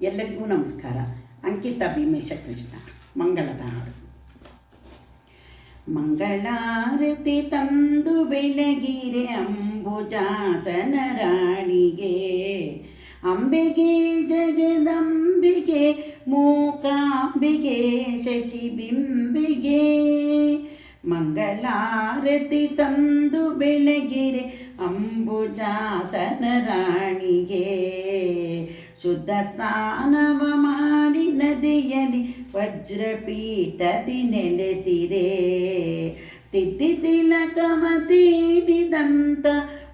ಎಲ್ಲರಿಗೂ ನಮಸ್ಕಾರ. ಅಂಕಿತ ಭೀಮೇಶ ಕೃಷ್ಣ ಮಂಗಳದ ಹಾಡು. ಮಂಗಳಾರತಿ ತಂದು ಬೆಳಗಿರೆ ಅಂಬುಜಾಸನ ರಾಣಿಗೆ ಅಂಬೆಗೆ, ಜಗದಂಬಿಗೆ, ಮೂಕಾಂಬಿಗೆ, ಶಶಿಬಿಂಬಿಗೆ. ಮಂಗಳಾರತಿ ತಂದು ಬೆಳಗಿರೆ ಅಂಬುಜಾಸನ ರಾಣಿಗೆ ಶುದ್ಧ ಸ್ನಾನವ ಮಾಡಿ ನದಿಯಲ್ಲಿ ವಜ್ರಪೀಠದಿ ನೆಲೆಸಿರೆ ತಿಥಿ ತಿಲಕವ ತೀಡಿದಂತ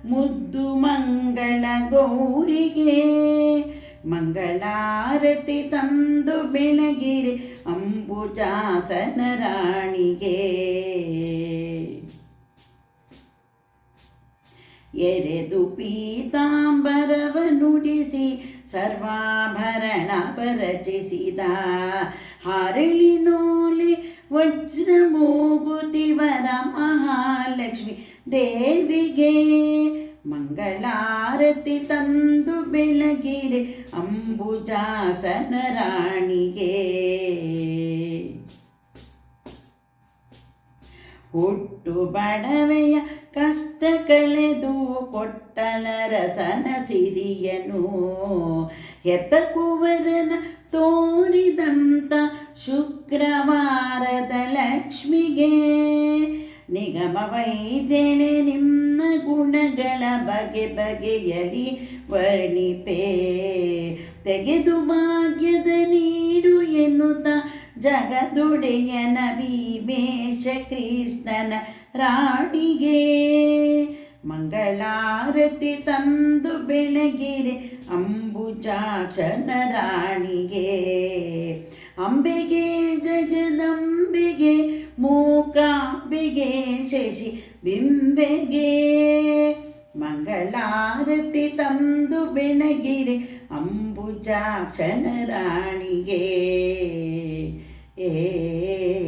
ಮುದ್ದು ಮಂಗಳ ಗೌರಿಗೆ ಮಂಗಳಾರತಿ ತಂದು ಬೆಳಗಿರಿ ಅಂಬುಜಾಸನ ರಾಣಿಗೆ. ಎರೆದು ಪೀತಾಂಬರವ ನುಡಿಸಿ ಸರ್ವಾಭರಣ ಪರಚಿಸಿದ ಹರಳಿನೋಲೆ ವಜ್ರ ಮೂಗುತಿವರ ಮಹಾಲಕ್ಷ್ಮಿ ದೇವಿಗೆ ಮಂಗಳಾರತಿ ತಂದು ಬೆಳಗಿರೆ ಅಂಬುಜಾಸನ ರಾಣಿಗೆ. ಹುಟ್ಟು ಬಡವೆಯ ಕಷ್ಟ ಕಳೆದು ಕೊಟ್ಟಲ ರಸನ ಸಿರಿಯನು. ಎತ್ತ ಕುವರನ ತೋರಿದಂತ ಶುಕ್ರವಾರದ ಲಕ್ಷ್ಮಿಗೆ ನಿಗಮ ವೈದ್ಯಣೆ ನಿನ್ನ ಗುಣಗಳ ಬಗೆ ಬಗೆಯಲಿ ವರ್ಣಿಪೇ. ತೆಗೆದು ಭಾಗ್ಯದ ಜಗದೊಡೆಯನ ಭೀಮೇಶ ಕೃಷ್ಣನ ರಾಣಿಗೆ. ಮಂಗಳಾರತಿ ತಂದು ಬೆಳಗಿರೆ ಅಂಬುಜಾಕ್ಷನ ರಾಣಿಗೆ. ಅಂಬೆಗೆ, ಜಗದಂಬೆಗೆ, ಮೂಕಾಂಬೆಗೆ ಶಶಿ ಬಿಂಬೆಗೆ. ಮಂಗಳಾರತಿ ತಂದು ಬೆಳಗಿರೆ ಅಂಬುಜಾಕ್ಷನ ರಾಣಿಗೆ. એ